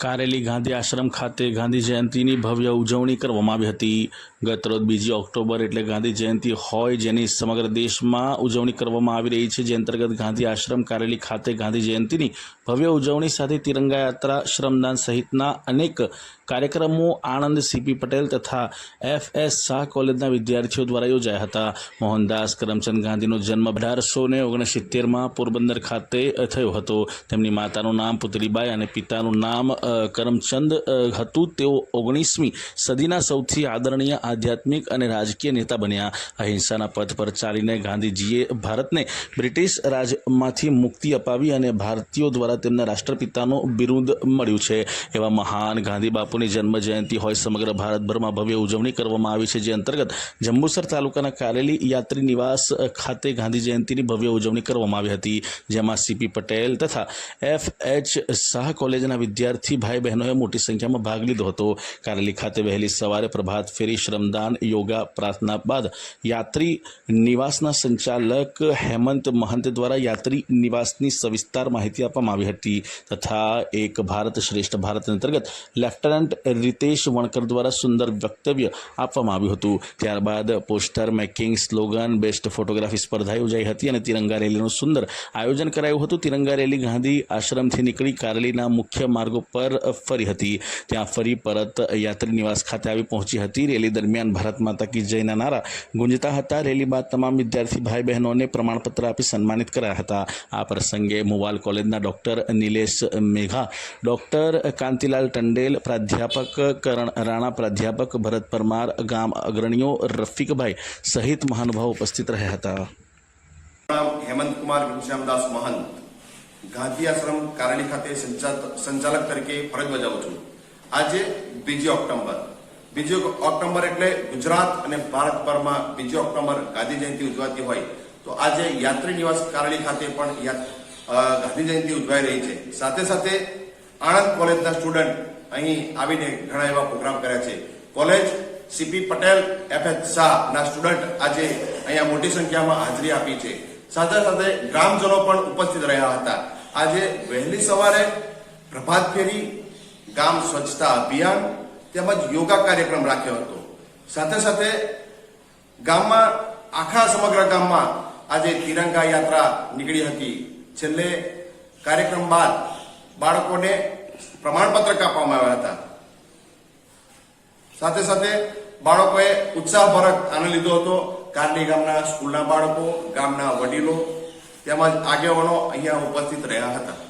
કારેલી ગાંધી આશ્રમ ખાતે ગાંધી જયંતિની ભવ્ય ઉજવણી કરવામાં આવી હતી. ગતરોજ બીજી ઓક્ટોબર એટલે ગાંધી જયંતિ હોય જેની સમગ્ર દેશમાં ઉજવણી કરવામાં આવી રહી છે. જે અંતર્ગત ગાંધી આશ્રમ કારેલી ખાતે ગાંધી જયંતિની ભવ્ય ઉજવણી સાથે તિરંગા યાત્રા, શ્રમદાન સહિતના અનેક કાર્યક્રમો આણંદ સીપી પટેલ તથા એફ એસ શાહ કોલેજના વિદ્યાર્થીઓ દ્વારા યોજાયા હતા. મોહનદાસ કરમચંદ ગાંધીનો જન્મ અઢારસો ને ઓગણસિત્તેરમાં પોરબંદર ખાતે થયો હતો. તેમની માતાનું નામ પુતળીબાઈ અને પિતાનું નામ કરમચંદ હતું. તેઓ ઓગણીસમી સદીના સૌથી આદરણીય આધ્યાત્મિક અને રાજકીય નેતા બન્યા. અહિંસાના પથ પર ચાલીને ગાંધીજીએ ભારતને બ્રિટિશ રાજમાંથી મુક્તિ અપાવી અને ભારતીયો દ્વારા તેમના રાષ્ટ્રપિતાનું બિરુદ મળ્યું છે. એવા મહાન ગાંધી બાપુની જન્મ જયંતિ હોય સમગ્ર ભારતભરમાં ભવ્ય ઉજવણી કરવામાં આવી છે, જે અંતર્ગત જંબુસર તાલુકાના કારેલી યાત્રી નિવાસ ખાતે ગાંધી જયંતિની ભવ્ય ઉજવણી કરવામાં આવી હતી. જેમાં સીપી પટેલ તથા એફ એચ શાહ કોલેજના વિદ્યાર્થી ભાઈ બહેનોએ મોટી સંખ્યામાં ભાગ લીધો હતો. કારેલી ખાતે વહેલી સવારે પ્રભાત ફેરી શ્રમદાન, યોગા, પ્રાર્થના બાદ યાત્રી નિવાસના સંચાલક હેમંત મહંત દ્વારા યાત્રી નિવાસની સવિસ્તાર માહિતી આપવામાં આવી હતી તથા એક ભારત શ્રેષ્ઠ ભારત અંતર્ગત લેફ્ટનન્ટ રીતેશ વણકર દ્વારા સુંદર વક્તવ્ય આપવામાં આવ્યું હતું. ત્યારબાદ poster, making slogan, best photography સ્પર્ધા યોજાઈ હતી અને તિરંગા રેલીનું સુંદર આયોજન કરાયું હતું. તિરંગા રેલી ગાંધી આશ્રમથી નીકળી કારેલીના મુખ્ય માર્ગો પર ફરી હતી ત્યાં ફરી પરત યાત્રી નિવાસ ખાતે આવી પહોંચી હતી રેલી દરમિયાન ભારત માતા કી જયના નારા ગુંજતા હતા રેલી બાદ તમામ વિદ્યાર્થી ભાઈ બહેનોને પ્રમાણપત્ર આપી સન્માનિત કરાયા હતા આ પ્રસંગે મુવાલ કોલેજના ડોક્ટર નિલેશ મેઘા ડોક્ટર કાંતિલાલ ટંડેલ પ્રાધ્યાપક કરણ રાણા પ્રાધ્યાપક ભરત પરમાર ગામ અગ્રણીઓ રફીકભાઈ સહિત મહાનુભાવો ઉપસ્થિત રહ્યા હતા નામ હેમંત કુમાર ઘનશ્યામદાસ મહંત ગાંધી આશ્રમ કારણી ખાતે સંચા- સંચાલક તરીકે ફરજ બજાવું છું. આજે બીજી ઓક્ટોબર બીજી ઓક્ટોબર એટલે ગુજરાત અને ભારતભરમાં બીજી ઓક્ટોબર ગાંધી જયંતિ ઉજવાતી હોય. તો આજે યાત્રી નિવાસ કારણી ખાતે પણ ગાંધી જયંતિ ઉજવાઈ રહી છે. સાથે સાથે આણંદ કોલેજના સ્ટુડન્ટ અહીં આવીને ઘણા એવા પ્રોગ્રામ કર્યા છે. College CP Patel F H Shah ના સ્ટુડન્ટ આજે અહીંયા મોટી સંખ્યામાં હાજરી આપી છે. સાથે સાથે ગ્રામજનો પણ ઉપસ્થિત રહ્યા હતા. આજે વહેલી સવારે પ્રભાત ફેરી, ગામ સ્વચ્છતા અભિયાન તેમજ યોગા કાર્યક્રમ રાખ્યો હતો. સાથે સાથે ગામમાં, આખા સમગ્ર ગામમાં આજે તિરંગા યાત્રા નીકળી હતી. છેલ્લે કાર્યક્રમ બાદ બાળકોને પ્રમાણપત્ર કાપવામાં આવ્યા હતા. સાથે સાથે બાળકોએ ઉત્સાહભરક આનંદ લીધો હતો. કારલી ગામના સ્કૂલના બાળકો ગામના વડીલો તેમજ આગેવાનો અહીંયા ઉપસ્થિત રહ્યા હતા.